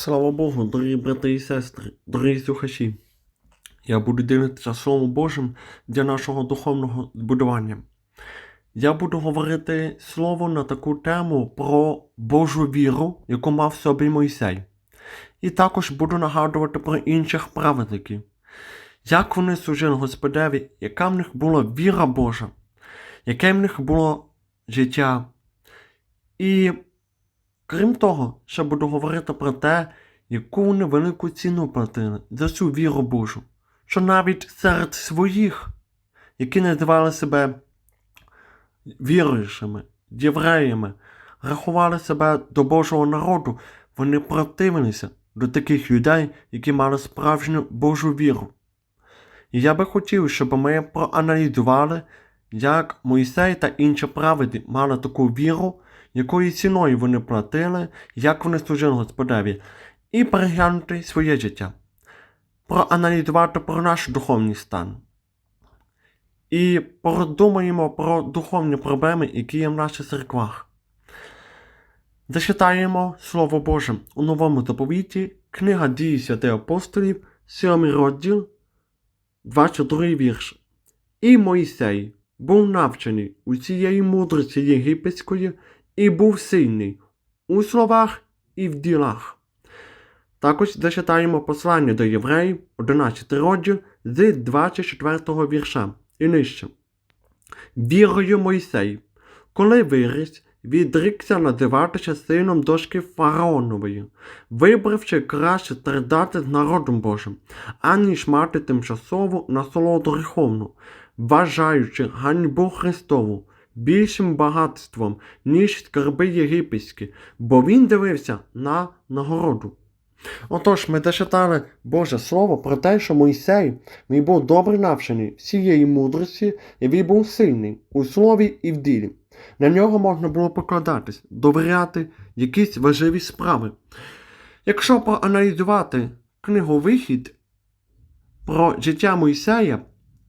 Слава Богу, дорогі брати і сестри, дорогі слухачі. Я буду ділитися Словом Божим для нашого духовного збудування. Я буду говорити слово на таку тему про Божу віру, яку мав в собі Мойсей. І також буду нагадувати про інших праведників, як вони служили Господеві, яка в них була віра Божа, яке в них було життя. І Крім того, ще буду говорити про те, яку вони велику ціну платили за цю віру Божу, що навіть серед своїх, які називали себе віруючими, євреями, рахували себе до Божого народу, вони противилися до таких людей, які мали справжню Божу віру. І я би хотів, щоб ми проаналізували, як Мойсей та інші праведні мали таку віру, якою ціною вони платили, як вони служили Господеві, і переглянути своє життя, проаналізувати про наш духовний стан. І подумаємо про духовні проблеми, які є в наших церквах. Зачитаємо Слово Боже у новому заповіті, книга дії святих апостолів, 7 розділ, 22 вірш. І Мойсей був навчений усієї мудрості єгипетської і був сильний у словах і в ділах. Також зачитаємо послання до євреїв, 11 розділ з 24 вірша і нижче. Вірою Мойсей, коли виріс, відрікся називатися сином дошки фараонової, вибравши краще страдати з народом Божим, аніж мати тимчасову насолоду гріховну, вважаючи ганьбу Христову більшим багатством, ніж скарби єгипетські, бо він дивився на нагороду. Отож, ми зачитали Боже Слово про те, що Мойсей він був добре навчений всієї мудрості, і він був сильний у слові і в ділі. На нього можна було покладатись, довіряти якісь важливі справи. Якщо проаналізувати книгу Вихід про життя Мойсея,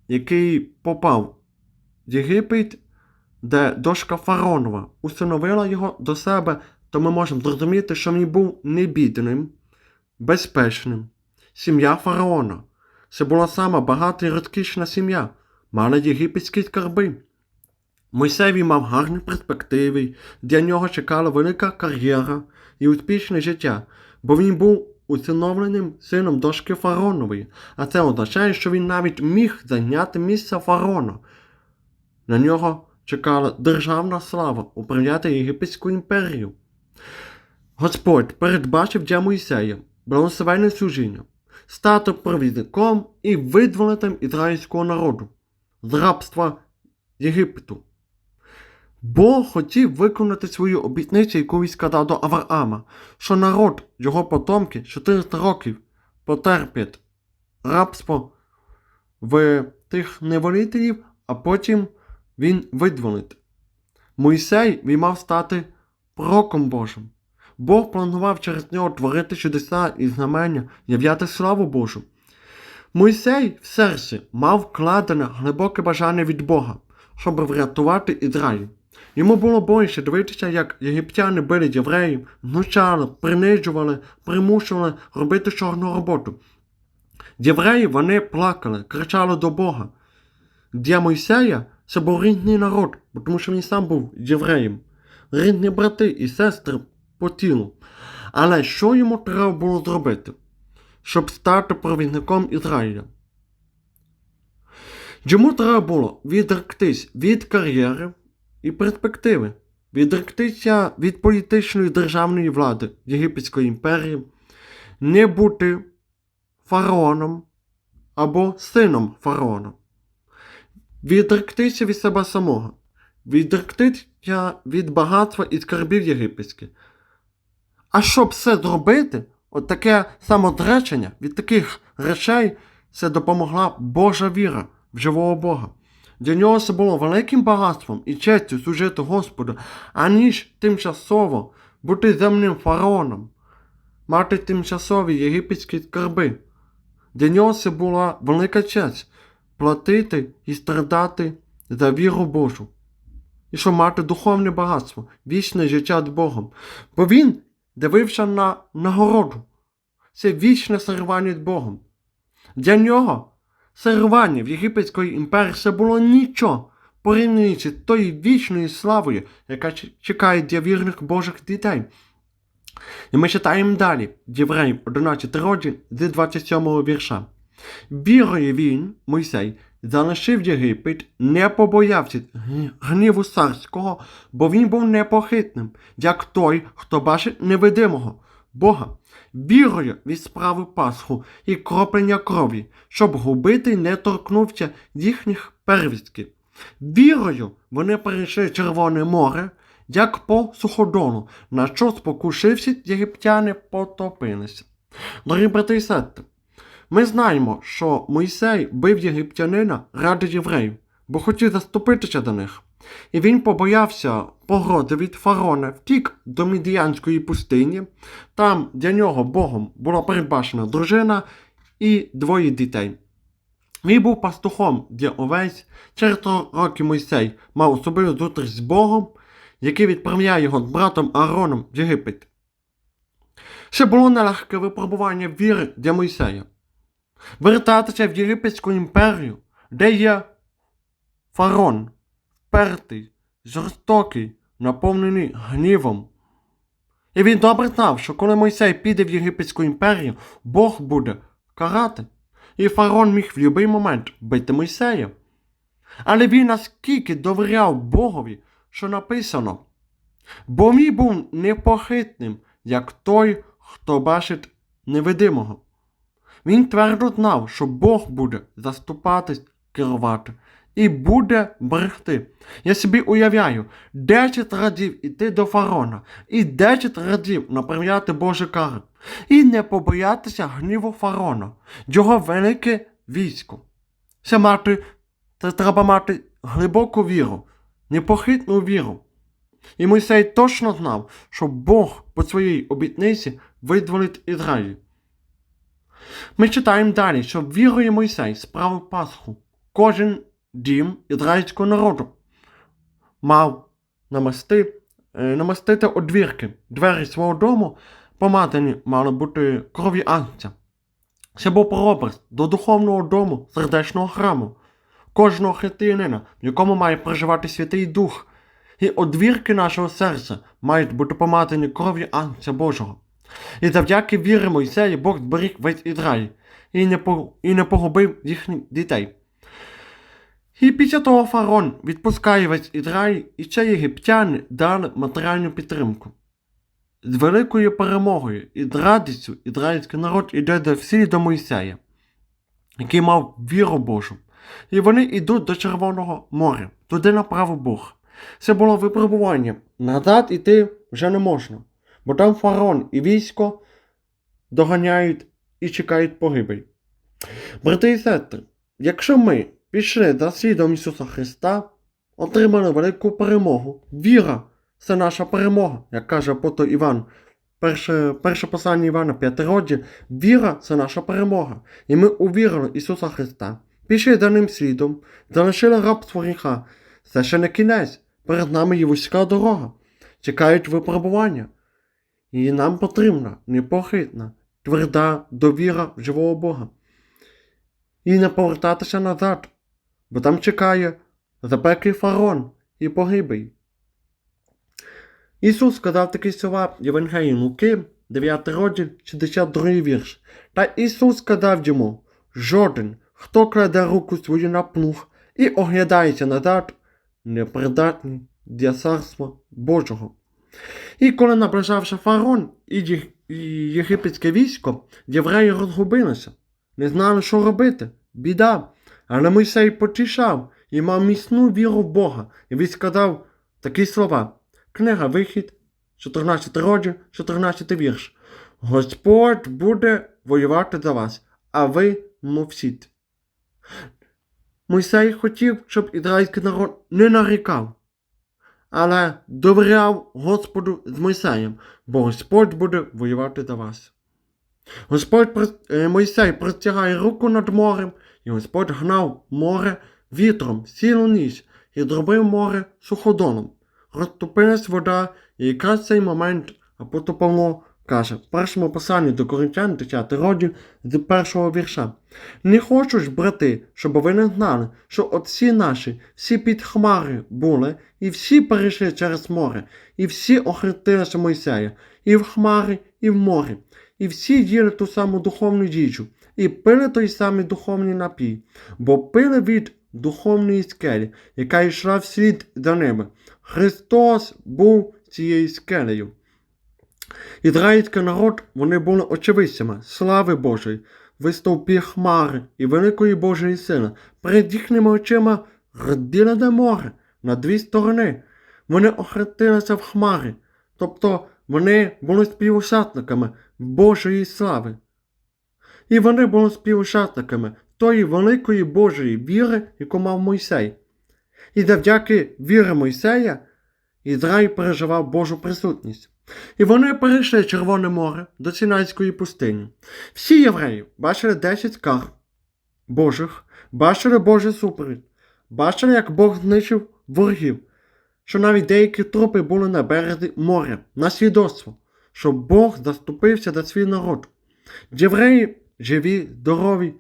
який попав в Єгипет, де дошка Фаронова установила його до себе, то ми можемо зрозуміти, що він був не бідним, безпечним. Сім'я фараона. Це була сама багата і розкішна сім'я, мала єгипетські скарби. Мойсеві мав гарні перспективи, для нього чекала велика кар'єра і успішне життя, бо він був усиновленим сином дошки фараонової, а це означає, що він навіть міг зайняти місце фараона. На нього чекала державна слава управляти Єгипетську імперію. Господь передбачив для Мойсея благословенне служіння, стати провідником і видволитим ізраїльського народу з рабства Єгипту. Бог хотів виконати свою обітницю, яку він сказав до Авраама, що народ, його потомки 400 років потерпять рабство в тих неволителів, а потім він видволить. Мойсей мав стати пророком Божим. Бог планував через нього творити чудеса і знамення, являти славу Божу. Мойсей в серці мав вкладене глибоке бажання від Бога, щоб врятувати Ізраїль. Йому було боляче дивитися, як єгиптяни били євреїв, знущали, принижували, примушували робити чорну роботу. Євреї вони плакали, кричали до Бога. Для Мойсея це був рідний народ, тому що він сам був євреєм, рідні брати і сестри по тілу. Але що йому треба було зробити, щоб стати провідником Ізраїля? Йому треба було відректись від кар'єри і перспективи, відректися від політичної державної влади Єгипетської імперії, не бути фараоном або сином фараона відректися від себе самого, відректися від багатства і скарбів єгипетських. А щоб все зробити, от таке самодречення від таких речей це допомогла Божа віра в живого Бога. Для нього це було великим багатством і честю служити Господу, аніж тимчасово бути земним фараоном, мати тимчасові єгипетські скарби. Для нього це була велика честь платити і страдати за віру Божу. І щоб мати духовне багатство, вічне життя з Богом. Бо він дивився на нагороду, це вічне сарування з Богом. Для нього сарування в Єгипетської імперії це було нічого, порівнюючи з тою вічною славою, яка чекає для вірних Божих дітей. І ми читаємо далі, Євреїв 11 розділ з 27 вірша. Вірою він, Мойсей, залишив Єгипет, не побоявся гніву царського, бо він був непохитним, як той, хто бачить невидимого Бога. Вірою відсправив Пасху і кроплення крові, щоб губити не торкнувся їхніх первістків. Вірою вони перейшли Червоне море, як по суходолу, на що спокушивши, єгиптяни потопилися. Дорогі брати і сестри, ми знаємо, що Мойсей бив єгиптянина ради євреїв, бо хотів заступитися до них. І він побоявся погрози від фарона, втік до Мідіянської пустині. Там для нього Богом була передбачена дружина і двоє дітей. Він був пастухом для овець. Через роки Мойсей мав особливу зустріч з Богом, який відправляє його з братом Аароном в Єгипет. Ще було нелегке випробування віри для Мойсея. Вертатися в Єгипетську імперію, де є фарон, впертий, жорстокий, наповнений гнівом. І він добре знав, що коли Мойсей піде в Єгипетську імперію, Бог буде карати. І фарон міг в будь-який момент бити Мойсея. Але він наскільки довіряв Богові, що написано. Бо він був непохитним, як той, хто бачить невидимого. Він твердо знав, що Бог буде заступатись, керувати і буде берегти. Я собі уявляю, 10 разів іти до фарона і 10 разів направляти Божі кари, і не побоятися гніву фарона, його велике військо. Це мати, це треба мати глибоку віру, непохитну віру. І Мойсей точно знав, що Бог по своїй обітниці видволить Ізраїль. Ми читаємо далі, що вірою Мойсей справив Пасху. Кожен дім ізраїльського народу мав намасти, е, намастити одвірки. Двері свого дому помазані мали бути кров'ю агнця. Це був прообраз до духовного дому сердечного храму, кожного християнина, в якому має проживати Святий Дух. І одвірки нашого серця мають бути помазані кров'ю Агнця Божого. І завдяки вірі Мойсея Бог зберіг весь Ізраїль і не, і не погубив їхніх дітей. І після того фарон відпускає весь Ізраїль, і ще єгиптяни дали матеріальну підтримку. З великою перемогою і з радістю ізраїльський народ іде до всі до Мойсея, який мав віру Божу. І вони йдуть до Червоного моря, туди направив Бог. Це було випробування. Назад іти вже не можна, бо там фарон і військо доганяють і чекають погибель. Брати і сестри, якщо ми пішли за слідом Ісуса Христа, отримали велику перемогу. Віра це наша перемога, як каже апостол Іван. Перше, перше послання Івана, 5 розділ. Віра це наша перемога. І ми увірили Ісуса Христа. Пішли за ним слідом, залишили рабство гріха. Це ще не кінець. Перед нами є вузька дорога. Чекають випробування. І нам потрібна непохитна, тверда довіра в живого Бога. І не повертатися назад, бо там чекає запеклий фарон і погибель. Ісус сказав такі слова Євангелії Луки, 9 розділ, 62 вірш. Та Ісус сказав йому: Жоден, хто кладе руку свою на плуг і оглядається назад, непридатний для царства Божого. І коли наближався фарон і єгипетське військо, євреї розгубилися, не знали, що робити. Біда. Але Мойсей потішав і мав міцну віру в Бога, і він сказав такі слова. Книга Вихід, 14 розділ, 14 вірш. Господь буде воювати за вас, а ви мовчіть. Мойсей хотів, щоб ізраїльський народ не нарікав, але довіряв Господу з Мойсеєм, бо Господь буде воювати за вас. Господь е, Мойсей простягає руку над морем, і Господь гнав море вітром цілу ніч і зробив море суходолом. Розтопилась вода, і якраз цей момент апостол каже в першому посланні до Коринтян, 10 розділ з першого вірша. Не хочу ж, брати, щоб ви не знали, що отці наші всі під хмари були, і всі перейшли через море, і всі охрестилися Мойсея, і в хмари, і в морі, і всі їли ту саму духовну їжу, і пили той самий духовний напій, бо пили від духовної скелі, яка йшла вслід за ними. Христос був цією скелею. Ізраїльський народ вони були очевидцями слави Божої, в стовпі хмари і великої Божої сили. Перед їхніми очима розділене море на дві сторони. Вони охрестилися в хмари, тобто вони були співучасниками Божої слави. І вони були співучасниками тої великої Божої віри, яку мав Мойсей. І завдяки віри Мойсея Ізраїль переживав Божу присутність. І вони перейшли Червоне море до Сінайської пустині. Всі євреї бачили 10 скарб Божих, бачили Божий супровід, бачили, як Бог знищив ворогів, що навіть деякі трупи були на березі моря, на свідоцтво, що Бог заступився за свій народ. Євреї живі, здорові.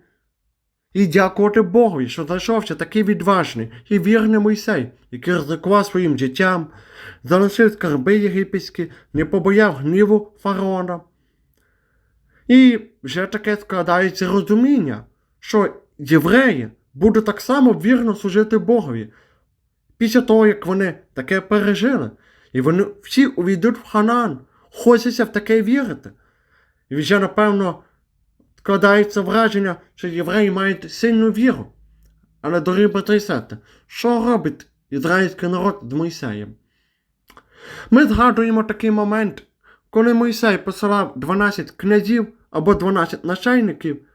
І дякувати Богові, що знайшовся такий відважний і вірний Мойсей, який ризикував своїм життям, залишив скарби єгипетські, не побояв гніву фараона. І вже таке складається розуміння, що євреї будуть так само вірно служити Богові після того, як вони таке пережили. І вони всі увійдуть в Ханаан. Хочеться в таке вірити. І вже, напевно, складається враження, що євреї мають сильну віру. Але, дорогі брати що робить ізраїльський народ з Мойсеєм? Ми згадуємо такий момент, коли Мойсей посилав 12 князів або 12 начальників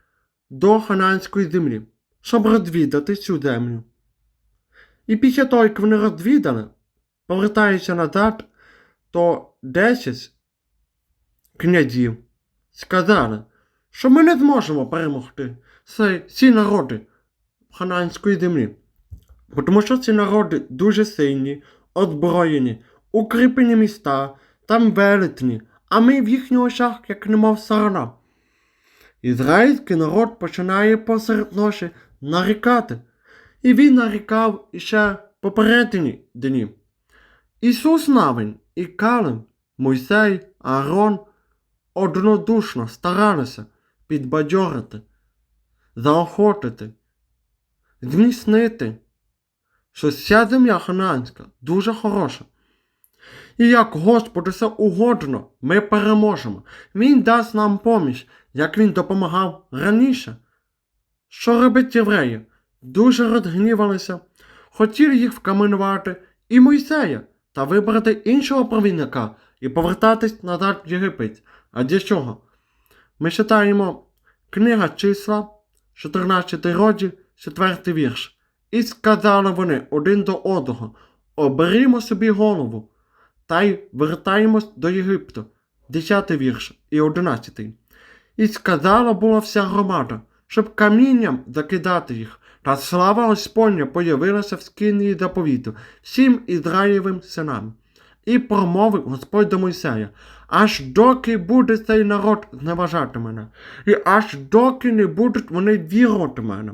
до Ханаанської землі, щоб розвідати цю землю. І після того, як вони розвідали, повертаються назад, то 10 князів сказали, що ми не зможемо перемогти ці- народи Ханаанської землі. Тому що ці народи дуже сильні, озброєні, укріплені міста, там велетні, а ми в їхніх очах, як немов сарана. Ізраїльський народ починає посеред ночі нарікати. І він нарікав іще попередні дні. Ісус Навин і Калим, Мойсей, Аарон однодушно старалися підбадьорити, заохотити, зміцнити, що ця земля хананська дуже хороша. І як Господу все угодно, ми переможемо. Він дасть нам поміч, як він допомагав раніше. Що робить євреї? Дуже розгнівалися, хотіли їх вкаменувати і Мойсея та вибрати іншого провідника і повертатись назад в Єгипет. А для чого? Ми читаємо книга числа, 14 розділ, 4 вірш. І сказали вони один до одного: оберімо собі голову, та й вертаємось до Єгипту. 10 вірш і 11. І сказала була вся громада, щоб камінням закидати їх, та слава Господня появилася в скинії заповіту всім Ізраїлевим синам. І промовив Господь до Мойсея, аж доки буде цей народ зневажати мене, і аж доки не будуть вони вірувати мене.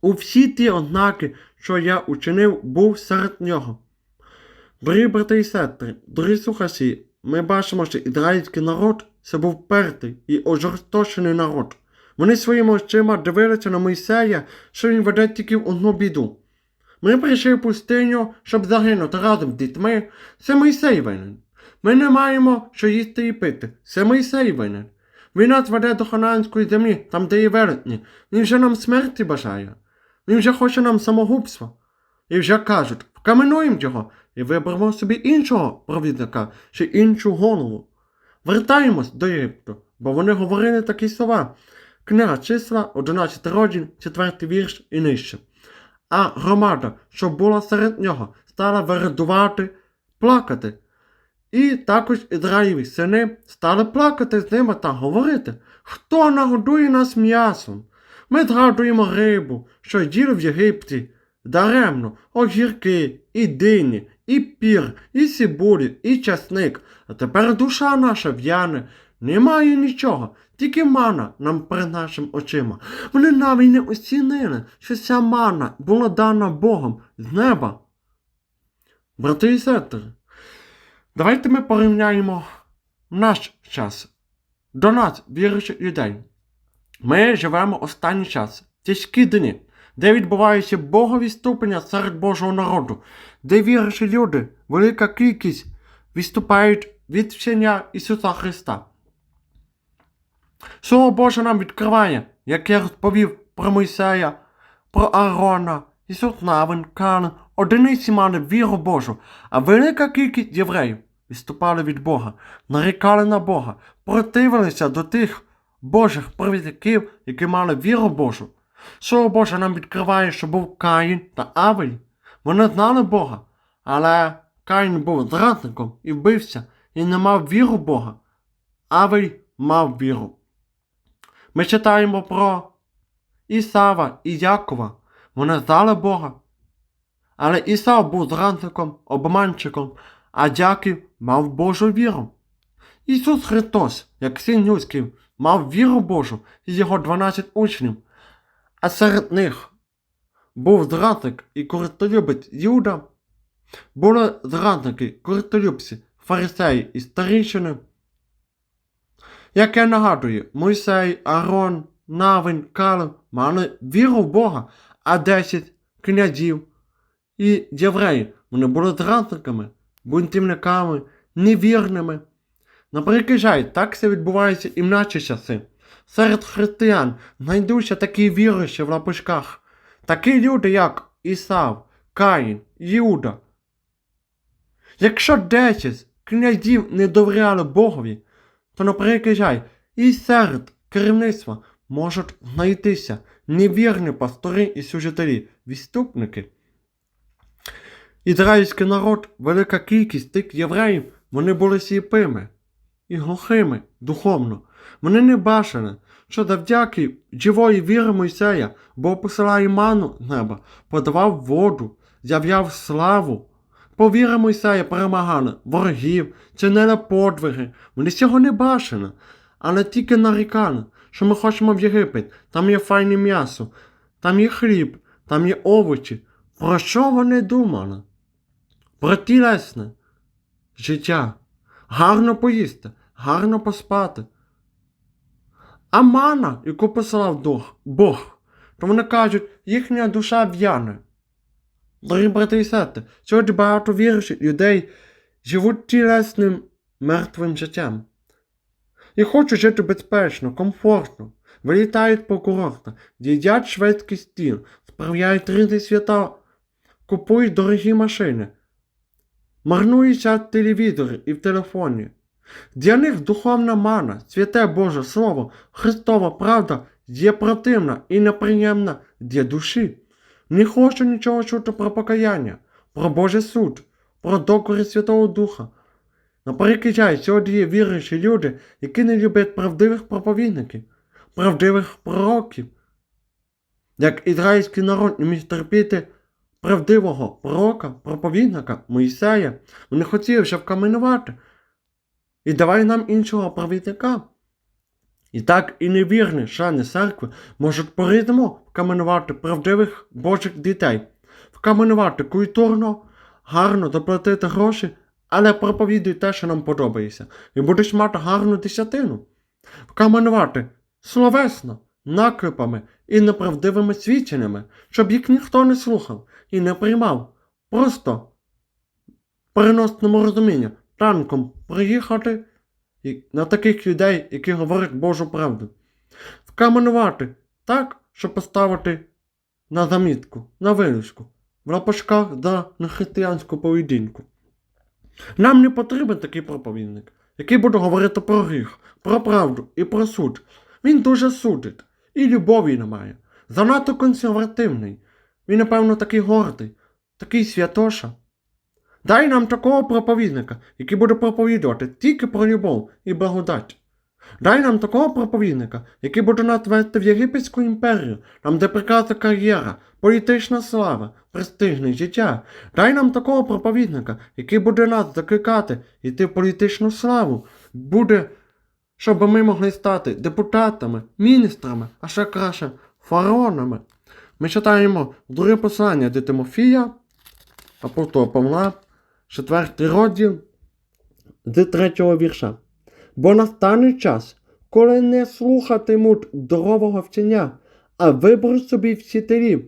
У всі ті ознаки, що я учинив, був серед нього. Дорогі брати і сестри, дорогі слухачі, ми бачимо, що ізраїльський народ це був пертий і ожорсточений народ. Вони своїми очима дивилися на Мойсея, що він веде тільки в одну біду. Ми прийшли в пустиню, щоб загинути разом з дітьми. Це Мойсей винен. Ми не маємо що їсти і пити. Це Мойсей винен. Він нас веде до хананської землі, там, де є велетні. Він вже нам смерті бажає. Він вже хоче нам самогубства. І вже кажуть, вкаменуємо його і виберемо собі іншого провідника чи іншу голову. Вертаємось до Єгипту, бо вони говорили такі слова. Книга числа, 11 розділ, 4 вірш і нижче. А громада, що була серед нього, стала вередувати, плакати. І також Ізраїлеві сини стали плакати з ними та говорити, хто нагодує нас м'ясом. Ми згадуємо рибу, що їли в Єгипті, даремно, огірки, і дині, і пір, і сібулі, і часник. А тепер душа наша в'яне. Немає нічого, тільки мана нам перед нашими очима. Вони навіть не оцінили, що ця мана була дана Богом з неба. Брати і сестри, давайте ми порівняємо наш час до нас, віруючих людей. Ми живемо останній час, тяжкі дні, де відбуваються богові ступеня серед Божого народу, де віруючі люди, велика кількість відступають від вчення Ісуса Христа. Слово Боже нам відкриває, як я розповів про Мойсея, про Аарона, Ісус Навин, Кан, одиниці мали віру Божу, а велика кількість євреїв відступали від Бога, нарікали на Бога, противилися до тих Божих провідників, які мали віру Божу. Слово Боже нам відкриває, що був Каїн та Авель. Вони знали Бога, але Каїн був зрадником і вбився, і не мав віру Бога. Авель мав віру. Ми читаємо про Ісава і Якова. Вони знали Бога. Але Ісав був зрадником, обманщиком, а Яків мав Божу віру. Ісус Христос, як син людський, мав віру Божу і його 12 учнів, а серед них був зрадник і користолюбець Юда, були зрадники, користолюбці, фарисеї і старішини. Як я нагадую, Мойсей, Арон, Навин, Калев мали віру в Бога, а 10 князів і євреї вони були зрадниками, бунтівниками, невірними. Наприклад, жаль, так це відбувається і в наші часи. Серед християн знайдуться такі віруючі в лапушках, такі люди, як Ісав, Каїн, Юда. Якщо 10 князів не довіряли Богові, то, наприклад, і серед керівництва можуть знайтися невірні пастори і служителі, відступники. Ізраїльський народ, велика кількість тих євреїв, вони були сліпими і глухими духовно. Вони не бачили, що завдяки живої віри Мойсея Бог посилає ману неба, подавав воду, з'являв славу. По вірі Мойсея перемагали ворогів, чинили подвиги. Вони цього не бачили, але тільки нарікали, що ми хочемо в Єгипет, там є файне м'ясо, там є хліб, там є овочі. Про що вони думали? Про тілесне життя. Гарно поїсти, гарно поспати. А мана, яку посилав Бог, то вони кажуть, їхня душа в'яне. І сестри, сьогодні багато віруючих людей живуть тілесним мертвим життям. І хочуть жити безпечно, комфортно, вилітають по курортах, їдять шведський стіл, справляють різні свята, купують дорогі машини, марнуються в телевізорі і в телефоні. Для них духовна мана, святе Боже Слово, Христова правда є противна і неприємна для душі. Не хочу нічого чути про покаяння, про Божий суд, про докори Святого Духа. Наприклад, я сьогодні є віруючі люди, які не люблять правдивих проповідників, правдивих пророків. Як ізраїльський народ не міг терпіти правдивого пророка, проповідника Моїсея, вони хотіли вже вкаменувати. І давай нам іншого провідника. І так і невірні члени церкви можуть по-різному вкаменувати правдивих Божих дітей, вкаменувати культурно, гарно доплатити гроші, але проповідуй те, що нам подобається, і будеш мати гарну десятину. Вкаменувати словесно, наклепами і неправдивими свідченнями, щоб їх ніхто не слухав і не приймав. Просто в переносному розумінні танком приїхати на таких людей, які говорять Божу правду. Вкаменувати так, щоб поставити на замітку, на вилучку, в лапашках за нехристиянську поведінку. Нам не потрібен такий проповідник, який буде говорити про гріх, про правду і про суд. Він дуже судить, і любові немає. Занадто консервативний. Він, напевно, такий гордий, такий святоша. Дай нам такого проповідника, який буде проповідувати тільки про любов і благодать. Дай нам такого проповідника, який буде нас вести в Єгипетську імперію, там де прекрасна кар'єра, політична слава, престижне життя. Дай нам такого проповідника, який буде нас закликати йти в політичну славу, буде, щоб ми могли стати депутатами, міністрами, а ще краще фараонами. Ми читаємо друге послання до Тимофія, апостола Павла, четвертий розділ з третього вірша. Бо настане час, коли не слухатимуть здорового вчення, а виберуть собі вчителів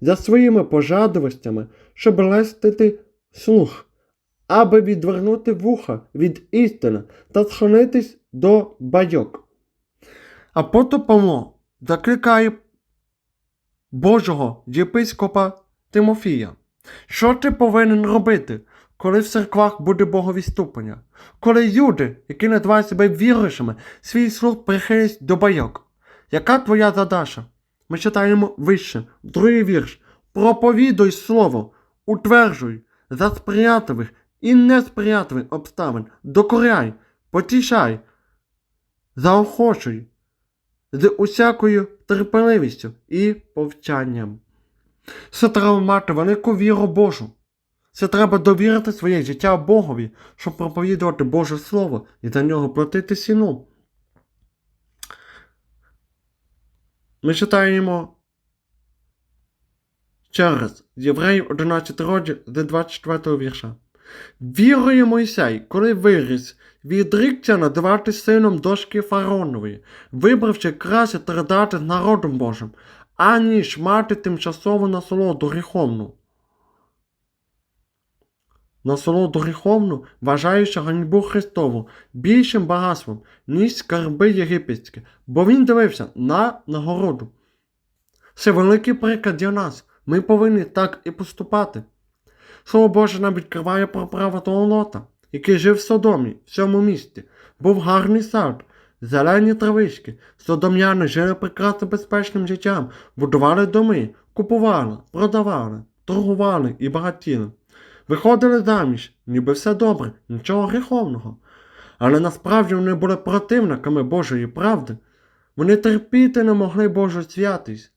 за своїми пожадливостями, щоб лестити слух, аби відвернути вуха від істини та схилитись до байок. Апостол Павло закликає Божого єпископа Тимофія. Що ти повинен робити, коли в церквах буде боговіступання? Коли люди, які називають себе віруючими, свій слух прихилять до байок? Яка твоя задача? Ми читаємо вище, другий вірш. Проповідуй слово, утверджуй за сприятливих і несприятливих обставин, докоряй, потішай, заохочуй з усякою терпеливістю і повчанням. Це треба мати велику віру Божу. Це треба довірити своє життя Богові, щоб проповідувати Боже Слово і за нього платити ціну. Ми читаємо через Євреїв 11 розділ з 24 вірша. Вірує Мойсей, коли виріс, відрікся надавати сином дошки фараонової, вибравши краще страдати з народом Божим, аніж мати тимчасову насолоду гріховну. Насолоду гріховну, вважаючи ганьбу Христову більшим багатством, ніж скарби єгипетські, бо він дивився на нагороду. Це великий приклад для нас. Ми повинні так і поступати. Слово Боже нам відкриває про право того лота, який жив в Содомі, в цьому місті. Був гарний сад, зелені травички. Содом'яни жили прекрасно безпечним життям, будували доми, купували, продавали, торгували і багатіли. Виходили заміж, ніби все добре, нічого гріховного. Але насправді вони були противниками Божої правди. Вони терпіти не могли Божу святість.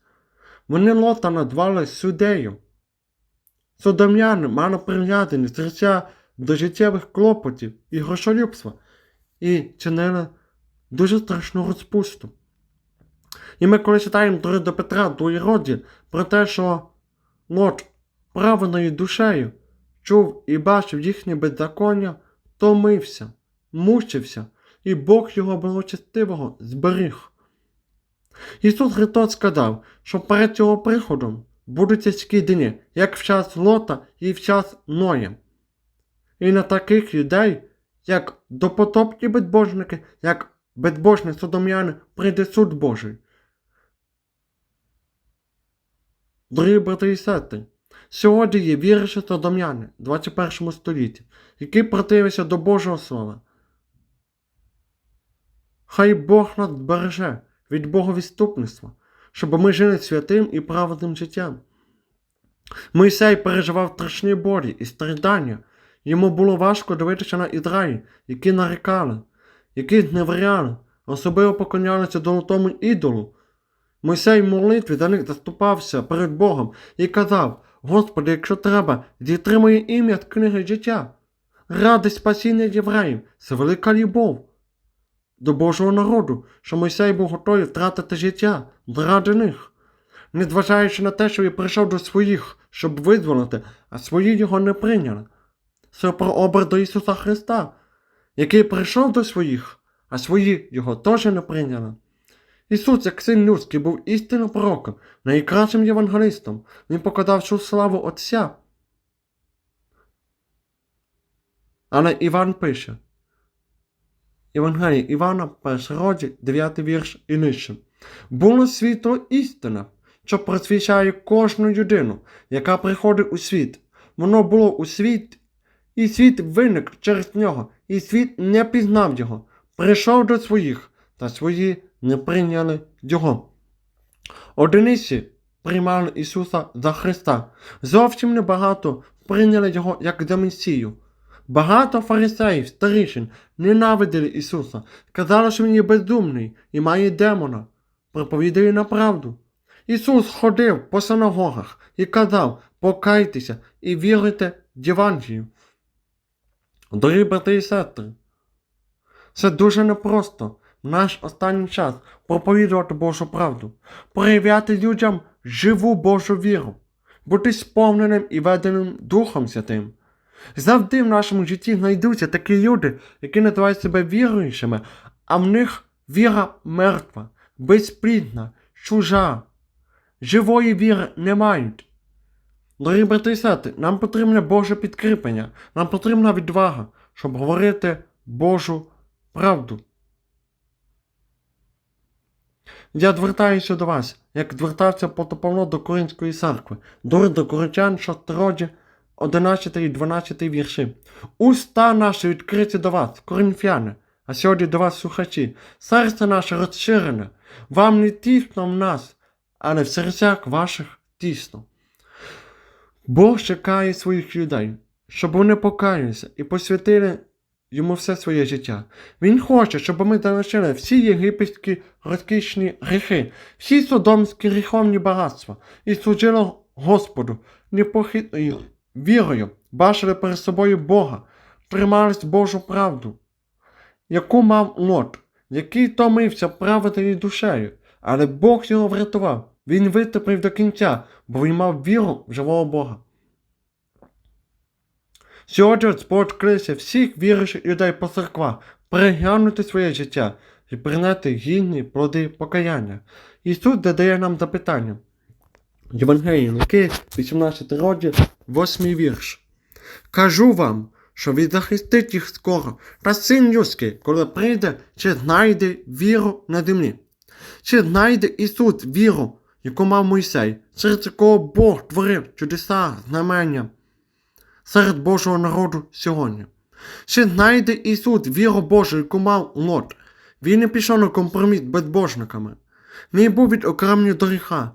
Вони лота назвали судею. Содом'яни мали прив'язаність життя до життєвих клопотів і грошолюбства і чинили дуже страшну розпусту. І ми коли читаємо до Петра, другий розділ, про те, що Лот правильною душею чув і бачив їхнє беззаконня, томився, мучився, і Бог його благочестивого зберіг. Ісус Христос сказав, що перед його приходом будуть тяжкі дні, як в час Лота і в час Ноя. І на таких людей, як допотопні безбожники, як безбожні содом'яни, прийде суд Божий. Дорогі брати і сестри, сьогодні є віруючі содом'яни в 21 столітті, які противляться до Божого Слова. Хай Бог нас збереже від боговіступництва, щоб ми жили святим і праведним життям. Мойсей переживав страшні болі і страждання. Йому було важко дивитися на Ізраїль, які нарікали, які зневіряли, особливо поклонялися долотому ідолу. Мойсей в молитві за них заступався перед Богом і казав: Господи, якщо треба, зітри моє ім'я з книги життя. Радість спасіння євреїв це велика любов до Божого народу, що Мойсей був готовий втратити життя заради них. Незважаючи на те, що він прийшов до своїх, щоб визволити, а свої його не прийняли. Це про образ до Ісуса Христа, який прийшов до своїх, а свої його теж не прийняли. Ісус, як син людський, був істинним пророком, найкращим євангелистом. Він показав всю славу Отця. Але Іван пише. Євангелія Івана, перший розділ, 9 вірш і нижче. Було світло істина, що просвічає кожну людину, яка приходить у світ. Воно було у світ, і світ виник через нього, і світ не пізнав його. Прийшов до своїх, та свої не прийняли його. Одиниці приймали Ісуса за Христа. Зовсім небагато прийняли його як за Месію. Багато фарисеїв, старішин, ненавиділи Ісуса, казали, що він є бездумний і має демона, проповідає на правду. Ісус ходив по синагогах і казав, покайтеся і віруйте в Євангелію. Дорогі брати і сестри, це дуже непросто наш останній час проповідувати Божу правду, проявляти людям живу Божу віру, бути сповненим і веденим Духом Святим. Завжди в нашому житті знайдуться такі люди, які називають себе віруючими, а в них віра мертва, безплідна, чужа. Живої віри не мають. Дорогі брати і сестри, нам потрібне Боже підкріплення, нам потрібна відвага, щоб говорити Божу правду. Я звертаюся до вас, як звертався Павло до Коринської церкви, до Коринтян, 6 розділ, 11 і 12 вірші. Уста наші відкриті до вас, коринфяни, а сьогодні до вас слухачі. Серце наше розширене, вам не тісно в нас, але в серцях ваших тісно. Бог чекає своїх людей, щоб вони покаялися і посвятили йому все своє життя. Він хоче, щоб ми залишили всі єгипетські розкішні гріхи, всі содомські гріховні багатства і служили Господу непохитною вірою, бачили перед собою Бога, тримались Божу правду, яку мав Лот, який томився правителі душею, але Бог його врятував. Він витерпів до кінця, бо він мав віру в живого Бога. Сьогодні Господь кличе всіх віруючих людей по церквах переглянути своє життя і прийняти гідні плоди покаяння. Ісус додає нам запитання. Євангеліє Луки, 18 розділ, 8 вірш. Кажу вам, що він захистить їх скоро, та син людський, коли прийде, чи знайде віру на землі. Чи знайде Ісус віру, яку мав Мойсей, серед якого Бог творив чудеса, знамення серед Божого народу сьогодні. Чи знайде Ісус віру Божу, яку мав Лот? Він не пішов на компроміс безбожниками. Не був відокремлений до гріха,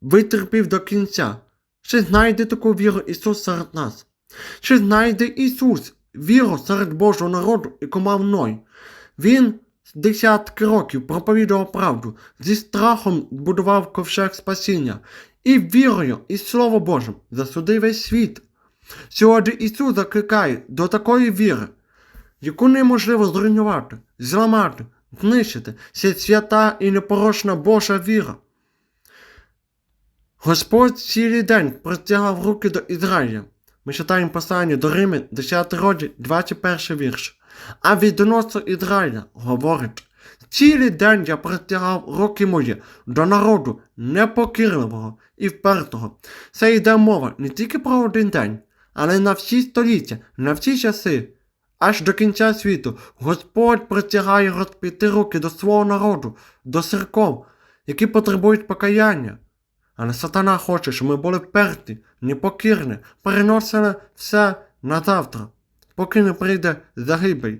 витерпів до кінця. Чи знайде таку віру Ісус серед нас? Чи знайде Ісус віру серед Божого народу, яку мав Ной? Він десятки років проповідував правду, зі страхом будував ковчег спасіння, і вірою, і Слово Божим засудив весь світ. Сьогодні Ісус закликає до такої віри, яку неможливо зруйнувати, зламати, знищити. Це свята і непорочна Божа віра. Господь цілий день простягав руки до Ізраїля. Ми читаємо послання до Рими, 10 розділ, 21 вірш. А відносно Ізраїля говорить, цілий день я простягав руки мої до народу непокірливого і впертого. Це йде мова не тільки про один день, але на всі століття, на всі часи. Аж до кінця світу Господь протягає розпіти руки до свого народу, до церков, які потребують покаяння. Але сатана хоче, щоб ми були вперті, непокірні, переносили все на завтра, поки не прийде загибель.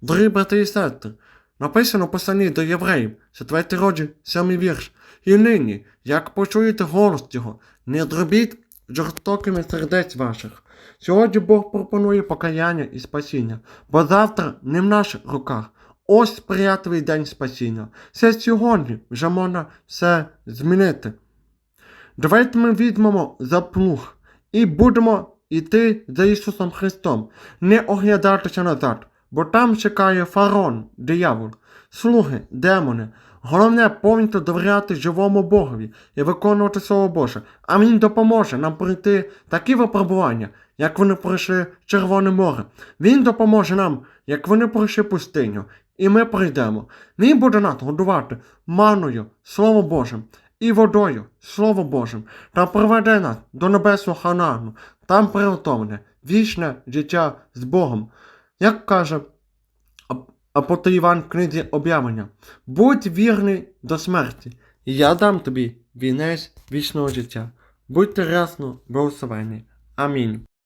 Дорогі брати і сестри, написано в посланні до євреїв, 4 розділ, 7 вірш. І нині, як почуєте голос його, не зробіть жорстокими сердець ваших. Сьогодні Бог пропонує покаяння і спасіння, бо завтра не в наших руках. Ось сприятливий день спасіння. Це сьогодні вже можна все змінити. Давайте ми візьмемо за плуг і будемо йти за Ісусом Христом, не оглядатися назад, бо там чекає фарон, диявол, слуги, демони. Головне повністю довіряти живому Богові і виконувати Слово Боже, а Він допоможе нам пройти такі випробування, як вони пройшли Червоне море. Він допоможе нам, як вони пройшли пустиню, і ми пройдемо. Він буде нас годувати маною, Словом Божим, і водою, Словом Божим, та приведе нас до небесного Ханану, там приготовлене вічне життя з Богом. Як каже апостол Іван в книзі об'явлення, будь вірний до смерті, і я дам тобі вінець вічного життя. Будьте рясно благословені. Амінь.